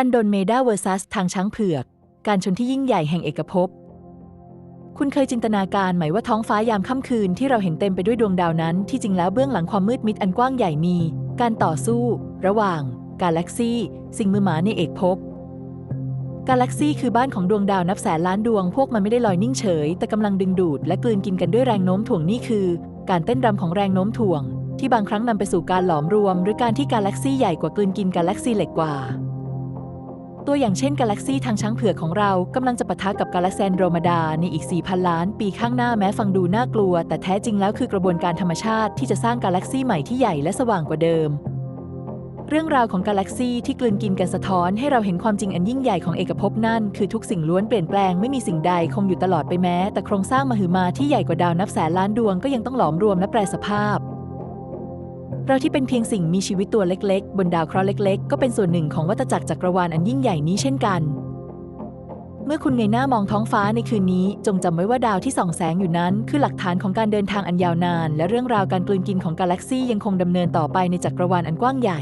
อันโดนเมดาเวอร์ซัสทางช้างเผือก การชนที่ยิ่งใหญ่แห่งเอกภพ คุณเคยจินตนาการไหมว่าท้องฟ้ายามค่ำคืนที่เราเห็นเต็มไปด้วยดวงดาวนั้น ที่จริงแล้วเบื้องหลังความมืดมิดอันกว้างใหญ่มี การต่อสู้ ระหว่าง กาแล็กซี่ สิ่งมือหมาในเอกภพกาแล็กซี่คือบ้านของดวงดาวนับแสนล้านดวง พวกมันไม่ได้ลอยนิ่งเฉย แต่กำลังดึงดูดและกลืนกินกันด้วยแรงโน้มถ่วงนี่คือ การเต้นรำของแรงโน้มถ่วง ที่บางครั้งนำไปสู่การหลอมรวม หรือการที่กาแล็กซี่ใหญ่กว่ากลืนกินกาแล็กซี่เล็กกว่า ตัวอย่างเช่นกาแล็กซีทางช้างเผือกของเรากำลังจะปะทะกับกาแล็กซีแอนโดรมาดาในอีก 4,000 ล้าน ปีข้างหน้าแม้ฟังดูน่ากลัว แต่แท้จริงแล้วคือกระบวนการธรรมชาติที่จะสร้างกาแล็กซีใหม่ที่ใหญ่และสว่างกว่าเดิม เรื่องราวของกาแล็กซีที่กลืนกินกันสะท้อนให้เราเห็นความจริงอันยิ่งใหญ่ของเอกภพนั่น คือทุกสิ่งล้วนเปลี่ยนแปลงไม่มีสิ่งใดคงอยู่ตลอดไปแม้ แต่โครงสร้างมหึมาที่ใหญ่กว่าดาวนับแสนล้านดวงก็ยังต้องหลอมรวมและแปรสภาพ เราที่เป็นเพียงสิ่งมีชีวิตตัวเล็กๆ บนดาวเคราะห์เล็ก ๆ ก็เป็นส่วนหนึ่งของวัฏจักรจักรวาลอันยิ่งใหญ่นี้เช่นกัน เมื่อคุณเงยหน้ามองท้องฟ้าในคืนนี้ จงจำไว้ว่าดาวที่ส่องแสงอยู่นั้น คือหลักฐานของการเดินทางอันยาวนาน และเรื่องราวการกลืนกินของกาแล็กซี่ยังคงดำเนินต่อไปในจักรวาลอันกว้างใหญ่